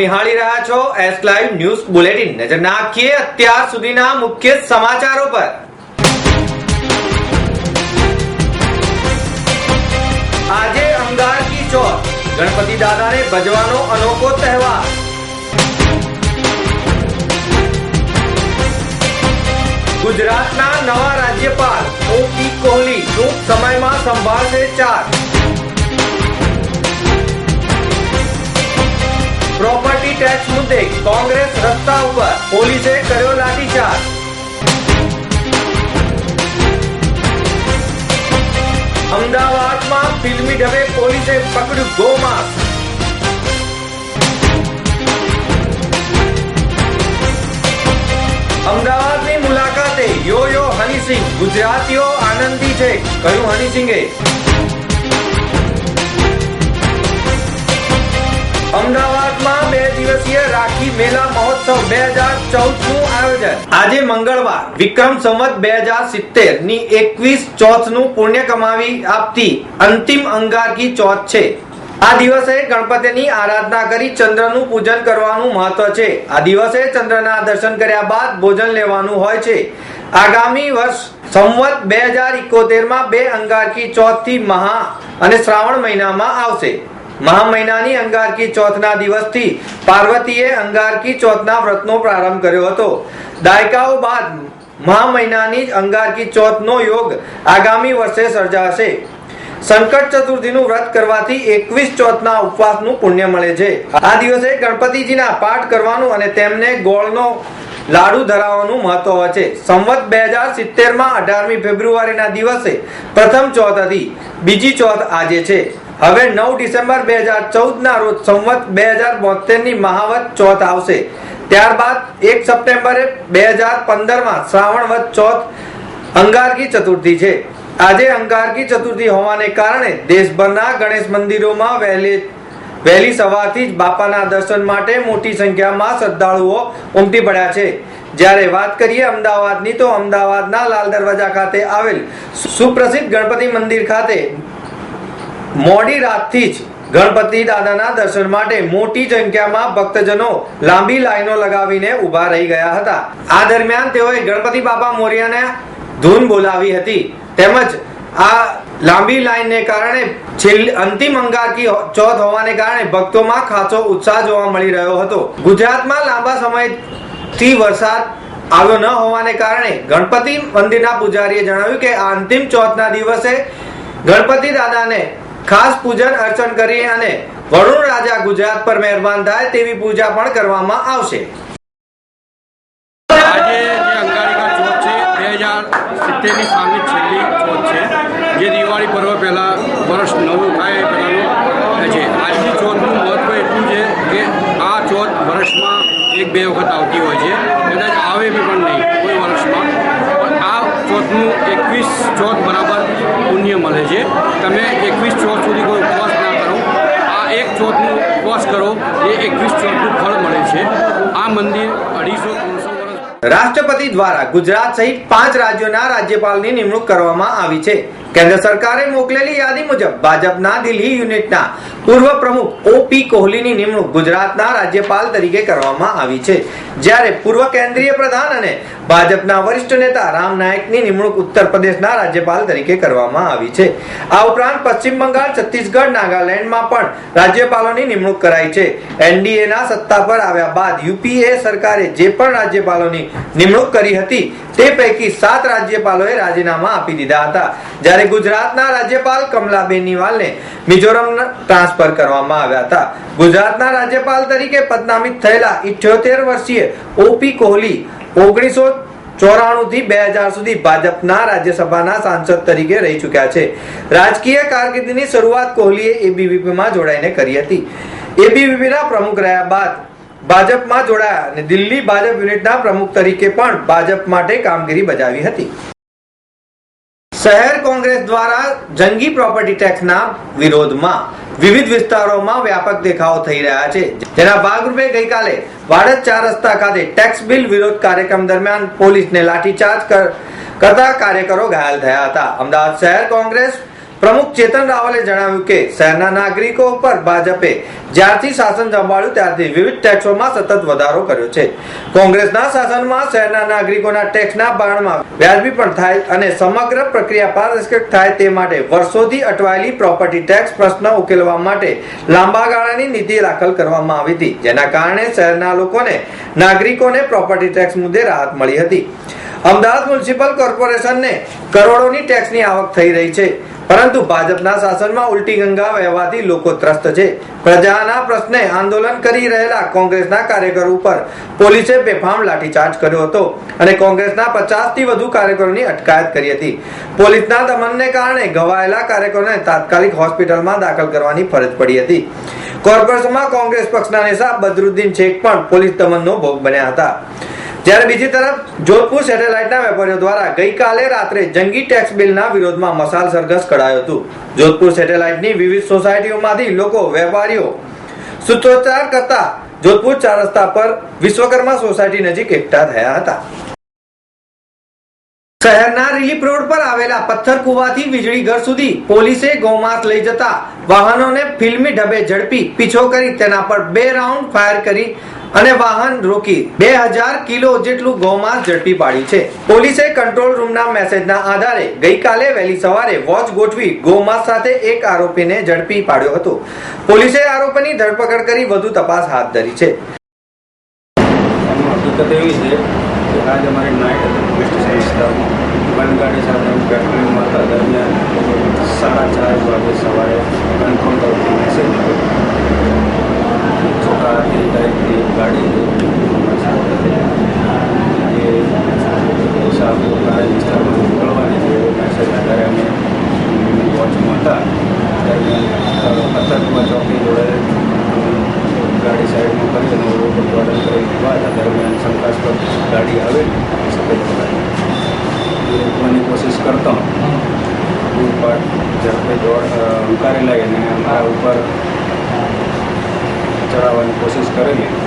નિહાળી રહ્યા છો એસ લાઈવ ન્યૂઝ બુલેટિન નજર નાખીએ અત્યાર સુધીના મુખ્ય સમાચારો પર. આજે અંગાર કી ચોથ. ગણપતિ દાદાને ભજવાનો અનોખો તહેવાર. ગુજરાતના નવા રાજ્યપાલ ઓપી કોહલી ટૂંક સમયમાં સંભાળશે ચાર્જ. પ્રોપર્ટી ટેક્સ મુદ્દે કોંગ્રેસ રસ્તા ઉપર પોલીસે કર્યો લાઠીચાર્જ. અમદાવાદમાં ફિલ્મી ઢબે પોલીસે પકડ્યું ગોમાસ. અમદાવાદની મુલાકાતે યો યો હનીસિંહ. ગુજરાતીઓ આનંદી છે. કહ્યું હનીસિંહે અમદાવાદમાં બે દિવસીય રાખી મેલા મહોત્સવ બે હજાર ચૌદનું આયોજન. આજે મંગળવાર વિક્રમ સંવત બે હજાર સિત્તેરની એકવીસ ચોથનું પુણ્ય કમાવી આપતી અંતિમ અંગારકી ચોથ છે. આ દિવસે ગણપતિની આરાધના કરી ચંદ્રનું પૂજન કરવાનું મહત્વ છે. આ દિવસે ચંદ્રના દર્શન કર્યા બાદ ભોજન લેવાનું હોય છે. આગામી વર્ષ સંવત બે હજાર ઇકોતેરમાં બે અંગારકી ચોથથી મહા અને શ્રાવણ મહિનામાં આવશે. મહા મહિનાની અંગારકી ચોથના દિવસથી પાર્વતીએ અંગારકી ચોથના વ્રતનો પ્રારંભ કર્યો હતો. દાયકાઓ બાદ મહા મહિનાની અંગારકી ચોથનો યોગ આગામી વર્ષે સર્જાશે. સંકટ ચતુર્થીનું વ્રત કરવાથી એકવીસ ચોથના ઉપવાસનું પુણ્ય મળે છે. આ દિવસે ગણપતિજીના પાઠ કરવાનું અને તેમને ગોળનો લાડુ ધરાવવાનું મહત્વ હોય છે. સંવત બે હજાર સિત્તેરમાં અઢારમી ફેબ્રુઆરીના દિવસે પ્રથમ ચોથ હતી. બીજી ચોથ આજે છે. હવે નવ ડિસેમ્બર બે હજાર ચૌદ ના રોજ સંવત બે હજાર બોતેરની મહાવત ચોથ આવશે. ત્યારબાદ એક સપ્ટેમ્બરે બે હજાર પંદરમાં શ્રાવણ વત ચોથ અંગારકી ચતુર્થી છે. આજે અંગારકી ચતુર્થી હોવાને કારણે દેશભરના ગણેશ મંદિરોમાં વહેલી વહેલી સવારથી જ બાપાના દર્શન માટે મોટી સંખ્યામાં શ્રદ્ધાળુઓ ઉમટી પડ્યા છે. જ્યારે વાત કરીએ અમદાવાદની તો અમદાવાદના લાલ દરવાજા ખાતે આવેલ સુપ્રસિદ્ધ ગણપતિ મંદિર ખાતે મોડી રાતથી જ ગણપતિ દાદાના દર્શન માટે મોટી સંખ્યામાં ભક્તજનો લાંબી લાઈનો લગાવીને ઊભા રહી ગયા હતા. આ દરમિયાન તેઓએ ગણપતિ બાપા મોર્યાને ધૂન બોલાવી હતી. તેમજ આ લાંબી લાઈનને કારણે છેલ્લી અંતિમ અંગારકી ચોથ હોવાને કારણે ભક્તોમાં ખાસો ઉત્સાહ જોવા મળી રહ્યો હતો. ગુજરાતમાં લાંબા સમયથી વરસાદ આવ્યો ન હોવાને કારણે ગણપતિ મંદિરના પૂજારીએ જણાવ્યું કે આ અંતિમ ચોથના દિવસે ગણપતિ દાદાને ખાસ પૂજન અર્ચન કરી અને વરુણ રાજા ગુજરાત પર મહેરબાન થાય તેવી પૂજા પણ કરવામાં આવશે. આજે જે અંગારિકા ચોથ છે, બે હજાર સિત્તેરની સાલની છેલ્લી ચોથ છે. જે દિવાળી પર્વ પહેલાં વર્ષ નવું થાય પહેલાંનું છે. આજની ચોથનું મહત્ત્વ એટલું છે કે આ ચોથ વર્ષમાં એક બે વખત આવતી હોય છે. કદાચ આવે બી પણ નહીં કોઈ વર્ષમાં. પણ આ ચોથનું એકવીસ ચોથ બરાબર પુણ્ય મળે છે તમે એકવીસ ચોથ સુધી કોઈ ઉપવાસ ના કરો આ એક ચોથનું ઉપવાસ કરો એ એકવીસ છે. આ મંદિર રાષ્ટ્રપતિ દ્વારા ગુજરાત સહિત પાંચ રાજ્યોના રાજ્યપાલની નિમણૂક કરવામાં આવી છે. કેન્દ્ર સરકારે મોકલેલી યાદી મુજબ ભાજપના દિલ્હી યુનિટના પૂર્વ પ્રમુખ ઓપી કોહલીની નિમણૂક ગુજરાતના રાજ્યપાલ તરીકે કરવામાં આવી છે. જ્યારે પૂર્વ કેન્દ્રીય પ્રધાન અને ભાજપના વરિષ્ઠ નેતા રામ નાયકની નિમણૂક ઉત્તર પ્રદેશના રાજ્યપાલ તરીકે કરવામાં આવી છે. આ ઉપરાંત પશ્ચિમ બંગાળ, છત્તીસગઢ, નાગાલેન્ડમાં પણ રાજ્યપાલોની નિમણૂક કરાઈ છે. એનડીએના સત્તા પર આવ્યા બાદ યુપીએ સરકારે જે પણ રાજ્યપાલોની નિમણૂક કરી હતી તે પૈકી સાત રાજ્યપાલોએ રાજીનામા આપી દીધા હતા. જ્યારે ગુજરાતના રાજ્યપાલ કમલા બેનીવાલને મિઝોરમ ટ્રાન્સફર કરવામાં આવ્યા હતા. ગુજરાતના રાજ્યપાલ તરીકે પદનામિત થયેલા ઇઠ્યોતેર વર્ષીય ઓપી કોહલી ઓગણીસો ચોરાણું થી બે હજાર સુધી ભાજપના રાજ્યસભાના સાંસદ તરીકે રહી ચૂક્યા છે. રાજકીય કારકિર્દીની શરૂઆત કોહલીએ એબીવીપીમાં જોડાઈને કરી હતી. એબીવીપીના પ્રમુખ રહ્યા બાદ ભાજપમાં જોડાયા અને દિલ્હી ભાજપ યુનિટના પ્રમુખ તરીકે પણ ભાજપ માટે કામગીરી બજાવી હતી. શહેર કોંગ્રેસ દ્વારા જંગી પ્રોપર્ટી ટેક્સના વિરોધમાં વિવિધ વિસ્તારોમાં વ્યાપક દેખાવો થઈ રહ્યા છે. જેના ભાગરૂપે ગઈકાલે વાડજ ચાર રસ્તા ખાતે ટેક્સ બિલ વિરોધ કાર્યક્રમ દરમિયાન પોલીસને લાઠીચાર્જ કર- કરતા કાર્યકરો ઘાયલ થયા હતા. અમદાવાદ શહેર કોંગ્રેસ પ્રમુખ ચેતન રાવલે જણાવ્યું કે શહેરના નાગરિકો ઉપર ભાજપે જ્યારથી શાસન સંભાળ્યું ત્યારથી વિવિધ ટેક્સોમાં સતત વધારો કર્યો છે. કોંગ્રેસના શાસનમાં શહેરના નાગરિકોના ટેક્સના બારણમાં વ્યાજબી પણ થાય અને સમગ્ર પ્રક્રિયા પારદર્શક થાય તે માટે વર્ષોથી અટવાયેલી પ્રોપર્ટી ટેક્સ પ્રશ્ન ઉકેલવા માટે લાંબા ગાળાની નીતિ દાખલ કરવામાં આવી હતી, જેના કારણે શહેરના લોકોને, નાગરિકોને પ્રોપર્ટી ટેક્સ મુદ્દે રાહત મળી હતી. અમદાવાદ મ્યુનિસિપલ કોર્પોરેશનને કરોડોની ટેક્સની આવક થઈ રહી છે. પરંતુ ભાજપના શાસનમાં ઉલટી ગંગા વહેવાથી લોકો ત્રસ્ત છે. પ્રજાના પ્રશ્ને આંદોલન કરી રહેલા કોંગ્રેસના કાર્યકરો ઉપર પોલીસે બેફામ લાઠીચાર્જ કર્યો હતો અને કોંગ્રેસના પચાસથી વધુ કાર્યકરોની અટકાયત કરી હતી. પોલીસના દમનને કારણે ઘવાયેલા કાર્યકરોને તાત્કાલિક હોસ્પિટલમાં દાખલ કરવાની ફરજ પડી હતી. કોર્પોરેશનમાં કોંગ્રેસ પક્ષના નેતા બદરુદ્દીન શેખ પણ પોલીસ દમનનો ભોગ બન્યા હતા. જ્યારે બીજી તરફ જોધપુર સેટેલાઇટના વેપારીઓ દ્વારા ગઈકાલે રાત્રે જંગી ટેક્સ બિલના વિરોધમાં મસાલ સરઘસ કઢાયો હતું. જોધપુર સેટેલાઇટની વિવિધ સોસાયટીઓમાંથી લોકો, વેપારીઓ સૂત્રોચ્ચાર કરતા જોધપુર ચાર રસ્તા પર વિશ્વકર્મા સોસાયટી નજીક એકઠા થયા હતા. શહેરના રિલીફ રોડ પર આવેલા પથ્થર કુવાથી વીજળી ઘર સુધી પોલીસે ગૌમાસ લઈ જતા વાહનોને ફિલ્મી ઢબે ઝડપી પીછો કરી તેના પર બે રાઉન્ડ ફાયર કરી અને વાહન રોકી બે હજાર કિલો જેટલું ગૌમાંસ ઝડપી પાડ્યું છે. પોલીસે કંટ્રોલ રૂમના મેસેજના આધારે ગઈકાલે વહેલી સવારે વોચ ગોઠવી ગૌમાંસ સાથે એક આરોપીને ઝડપી પાડ્યો હતો. પોલીસે આરોપીની ધરપકડ કરી વધુ તપાસ હાથ ધરી છે. હકીકત એવી છે કે આજ અમારી નાઇટ પોલીસ સ્ટેશન વિસ્તારમાં બંધગાડી સાથે પેટ્રોલિંગમાં હતા દરમિયાન સાડા ચાર વાગે સવારે કન્ફર્મ તરફથી મેસેજ વિસ્તારમાં મોકલવાની એવો મેસેજ આધારે અમે વોચમાં હતા જ પથ્થરકુવા करेंगे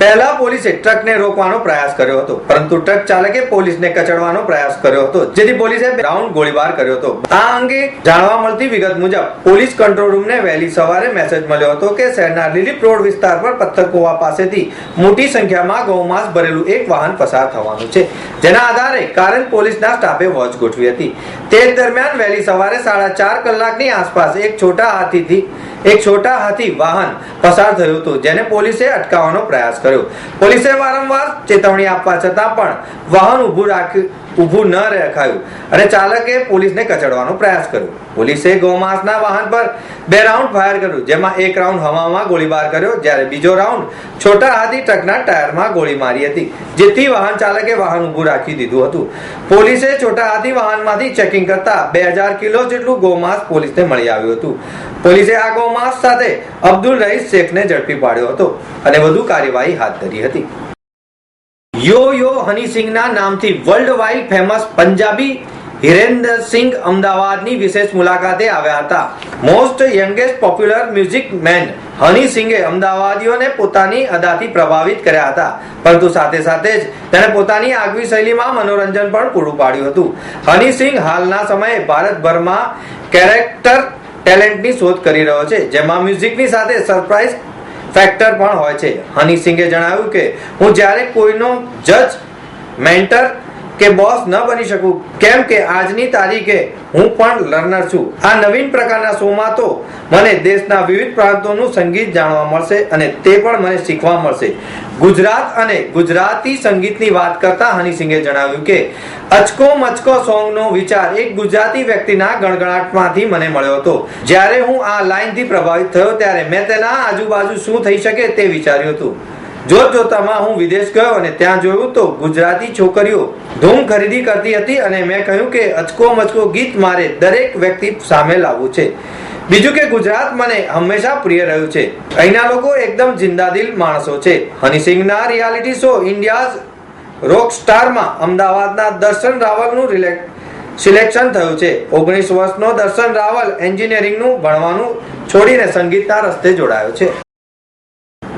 પહેલા પોલીસે ટ્રકને રોકવાનો પ્રયાસ કર્યો હતો, પરંતુ ટ્રક ચાલકે પોલીસને કચડવાનો પ્રયાસ કર્યો હતો, જેથી પોલીસે રાઉન્ડ ગોળીબાર કર્યો હતો. આ અંગે જાણવા મળતી વિગત મુજબ, પોલીસ કંટ્રોલ રૂમને વહેલી સવારે મેસેજ મળ્યો હતો કે શહેરના રિલીફ રોડ વિસ્તાર પર પથ્થરકુવા પાસેથી મોટી સંખ્યામાં ગૌમાંસ ભરેલું એક વાહન પસાર થવાનું છે, જેના આધારે કારણ પોલીસના સ્ટાફે વોચ ગોઠવી હતી. તે દરમિયાન વહેલી સવારે સાડા ચાર કલાકની આસપાસ એક છોટા હાથીથી એક છોટા હાથી વાહન પસાર થયું હતું, જેને પોલીસે અટકાવવાનો પ્રયાસ કર્યો. પોલીસે વારંવાર ચેતવણી આપવા છતાં પણ વાહન ઊભું રાખ્યું ઊભું ન રખાયું. અને ચાલકે પોલીસને કચડવાનો પ્રયાસ કર્યો. પોલીસે ગૌમાંસના વાહન પર બે રાઉન્ડ ફાયર કર્યું, જેમાં એક રાઉન્ડ હવામાં ગોળીબાર કર્યો, જ્યારે બીજો રાઉન્ડ છોટા હાથી ટ્રકના ટાયરમાં ગોળી મારી હતી, જેથી વાહન ચાલકે વાહન ઊભું રાખી દીધું હતું. પોલીસે છોટા હાથી વાહનમાંથી ચેકિંગ કરતા બે હજાર કિલો જેટલું ગૌમાંસ પોલીસને મળી આવ્યું હતું. પોલીસે આ ગૌમાંસ સાથે અબ્દુલ રહીસ શેખને ઝડપી પાડ્યો હતો અને વધુ કાર્યવાહી હાથ ધરી હતી. યો યો હની સિંઘના નામથી world wide famous Punjabi Hirendra Singh અમદાવાદની વિશેષ મુલાકાતે આવ્યા હતા. Most youngest popular music man Honey સિંઘે અમદાવાદીઓને પોતાની અદાથી પ્રભાવિત કર્યા હતા. પરંતુ સાથે સાથે જ તેણે પોતાની આગવી શૈલીમાં મનોરંજન પણ પૂરું પાડ્યું હતું. હની સિંઘ હાલના સમયે ભારતભરમાં કેરેક્ટર ટેલેન્ટની શોધ કરી રહ્યો છે, જેમાં મ્યુઝિકની સાથે સરપ્રાઇઝ ફેક્ટર પણ હોય છે. હની સિંઘે જણાવ્યું કે હું જ્યારે કોઈનો જજ મેન્ટર કે બોસ ન બની શકું. કેમ કે આજની તારીખે હું પણ લર્નર છું. આ નવીન પ્રકારના શોમાં તો મને દેશના વિવિધ પ્રાંતોનું સંગીત જાણવા મળશે અને તે પણ મને શીખવા મળશે. ગુજરાત અને ગુજરાતી સંગીતની વાત કરતા હનીસિંહે જણાવ્યું કે, અચકો મચકો સોંગનો વિચાર એક ગુજરાતી વ્યક્તિના ગણગણાટમાંથી મને મળ્યો હતો. જ્યારે હું આ લાઇનથી પ્રભાવિત થયો, ત્યારે મેં તેના આજુબાજુ શું થઈ શકે તે વિચાર્યું હતું. જોત જોતામાં હું વિદેશ ગયો અને ત્યાં જોયું તો ગુજરાતી છોકરીઓ ધૂમ ખરીદી કરતી હતી અને મેં કહ્યું કે અચકો મચકો ગીત મારે દરેક વ્યક્તિ સામે લાવવું છે. બીજું કે ગુજરાત મને હંમેશા પ્રિય રહ્યું છે. અહીંના લોકો એકદમ જિંદાદિલ માણસો છે. હનીસિંગના રિયાલિટી શો ઇન્ડિયાઝ રોક સ્ટારમાં અમદાવાદના દર્શન રાવલનું સિલેક્શન થયું છે. ઓગણીસ વર્ષનો દર્શન રાવલ એન્જિનિયરિંગનું ભણવાનું છોડીને સંગીતના રસ્તે જોડાયો છે.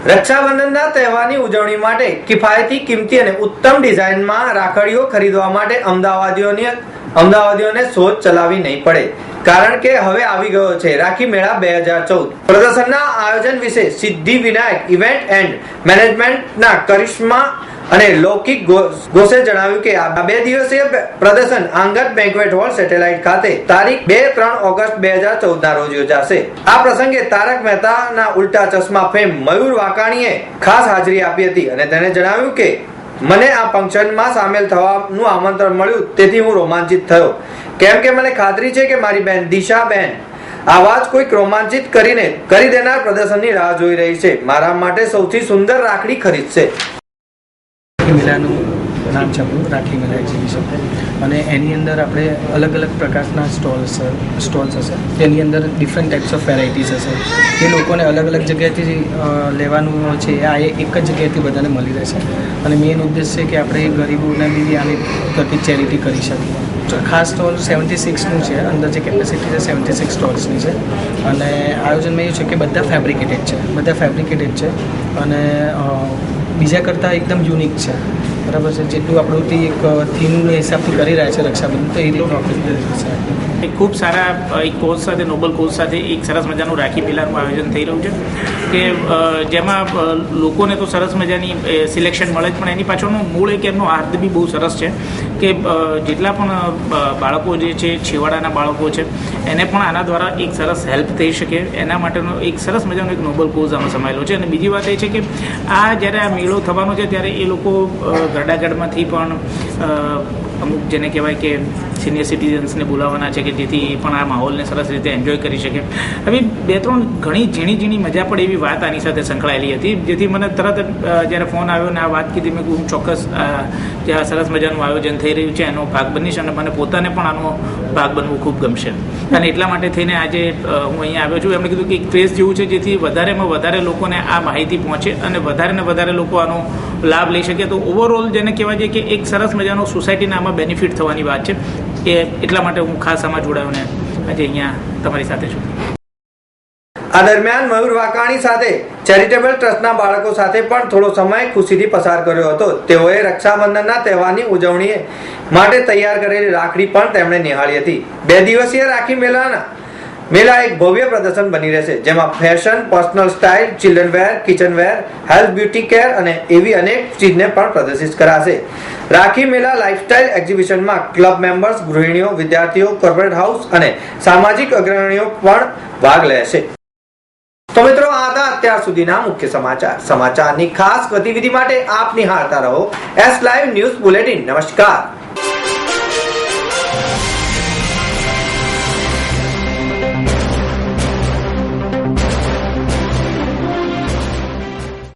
રક્ષાબંધનના તહેવારની ઉજવણી માટે કિફાયતી કિંમતી અને ઉત્તમ ડિઝાઇનમાં રાખડીઓ ખરીદવા માટે અમદાવાદીઓને અમદાવાદીઓને શોધ ચલાવી નહીં પડે. કારણ કે હવે આવી ગયો છે. રાખી મેળા બે હજાર ચૌદ. પ્રદર્શનના આયોજન વિશે સિદ્ધિ વિનાયક ઇવેન્ટ એન્ડ મેનેજમેન્ટના કરિશ્મા અને લૌકિક ઘોષે જણાવ્યું કે આ બે દિવસીય પ્રદર્શન આંગત બેન્ક્વેટ હોલ સેટેલાઇટ ખાતે તારીખ બે ત્રણ ઓગસ્ટ બે હજાર ચૌદ ના રોજ યોજાશે. આ પ્રસંગે તારક મહેતાના ઉલ્ટા ચશ્મા ફેમ મયુર વાકાણીએ ખાસ હાજરી આપી હતી અને તેણે જણાવ્યું કે, મને આ ફંક્શનમાં સામેલ થવાનું આમંત્રણ મળ્યું, તેથી હું રોમાંચિત થયો. કેમ કે મને ખાતરી છે કે મારી બહેન દિશા બેન આવા કોઈક રોમાંચિત કરીને કરી દેનાર પ્રદર્શનની રાહ જોઈ રહી છે. મારા માટે સૌથી સુંદર રાખડી ખરીદશે. રાખી મેળાનું નામ છે રાખી મેળા એક્ઝિબિશન અને એની અંદર આપણે અલગ અલગ પ્રકારના સ્ટોલ્સ સ્ટોલ્સ હશે. તેની અંદર ડિફરન્ટ ટાઈપ્સ ઓફ વેરાયટીઝ હશે. જે લોકોને અલગ અલગ જગ્યાએથી લેવાનું છે આ એક જ જગ્યાએથી બધાને મળી રહેશે. અને મેઇન ઉદ્દેશ છે કે આપણે ગરીબોને બી આની પ્રતિ ચેરિટી કરી શકીએ. ખાસ સ્ટોલ સેવન્ટી સિક્સનું છે, અંદર જે કેપેસિટી છે સેવન્ટી સિક્સ સ્ટોલ્સની છે. અને આયોજનમાં એવું છે કે બધા ફેબ્રિકેટેડ છે, બધા ફેબ્રિકેટેડ છે. અને બીજા કરતાં એકદમ યુનિક છે. બરાબર છે? જેટલું આપણું એક થીમના હિસાબથી કરી રહ્યા છે રક્ષાબંધન, તો એ રીતનું આપણે એક ખૂબ સારા એક કોર્સ સાથે નોબલ કોર્સ સાથે એક સરસ મજાનું રાખી મેળાનું આયોજન થઈ રહ્યું છે કે જેમાં લોકોને તો સરસ મજાની સિલેક્શન મળે જ, પણ એની પાછળનું મૂળ એક એમનો અર્થ બી બહુ સરસ છે કે જેટલા પણ બાળકો જે છે, છેવાડાના બાળકો છે, એને પણ આના દ્વારા એક સરસ હેલ્પ થઈ શકે. એના માટેનો એક સરસ મજાનો એક નોબલ કોઝ આમાં સમાયેલો છે. અને બીજી વાત એ છે કે, આ જ્યારે આ મેળો થવાનો છે, ત્યારે એ લોકો ગરડાગઢમાંથી પણ અમુક જેને કહેવાય કે સિનિયર સિટીઝન્સને બોલાવવાના છે કે જેથી એ પણ આ માહોલને સરસ રીતે એન્જોય કરી શકે. હવે બે ત્રણ ઘણી ઝીણી ઝીણી મજા પડે એવી વાત આની સાથે સંકળાયેલી હતી, જેથી મને તરત જ્યારે ફોન આવ્યો ને આ વાત કીધી, મેં હું ચોક્કસ જે આ સરસ મજાનું આયોજન થઈ રહ્યું છે, એનો ભાગ બનીશ અને મને પોતાને પણ આનો ભાગ બનવું ખૂબ ગમશે. અને એટલા માટે થઈને આજે હું અહીંયા આવ્યો છું. એમણે કીધું કે એક ફેસ જેવું છે, જેથી વધારેમાં વધારે લોકોને આ માહિતી પહોંચે અને વધારે ને વધારે લોકો આનો લાભ લઈ શકે તો ઓવરઓલ જેને કહેવાય છે કે એક સરસ મજાનો સોસાયટીને આમાં બેનિફિટ થવાની વાત છે. એ એટલા માટે હું ખાસ આમાં જોડાયો ને આજે અહીંયા તમારી સાથે છું. આ દરમિયાન મયુર વાકાણી સાથે ચેરિટેબલ ટ્રસ્ટના બાળકો સાથે પણ થોડો સમય ખુશીથી પસાર કર્યો હતો. તેઓએ રક્ષાબંધનના તહેવારની ઉજવણી માટે તૈયાર કરેલી રાખડી પણ તેમણે નિહાળી હતી. બે દિવસીય રાખી મેળાના મેળા એક ભવ્ય પ્રદર્શન બની રહેશે, જેમાં fashion personal style children wear kitchen wear health beauty care અને એવી અનેક ચીજને પણ પ્રદર્શિત કરાશે. રાખી મેળા લાઇફસ્ટાઇલ એક્ઝિબિશનમાં ક્લબ મેમ્બર્સ ગૃહિણીઓ, વિદ્યાર્થીઓ કોર્પોરેટ હાઉસ અને સામાજિક અગ્રણીઓ પણ ભાગ લેશે. તો મિત્રો, આ હતા અત્યાર સુધીના મુખ્ય સમાચાર. સમાચારની ખાસ ગતિવિધિ માટે આપ નિહાળતા રહો. એસ લાઈવ ન્યૂઝ બુલેટિન નમસ્કાર.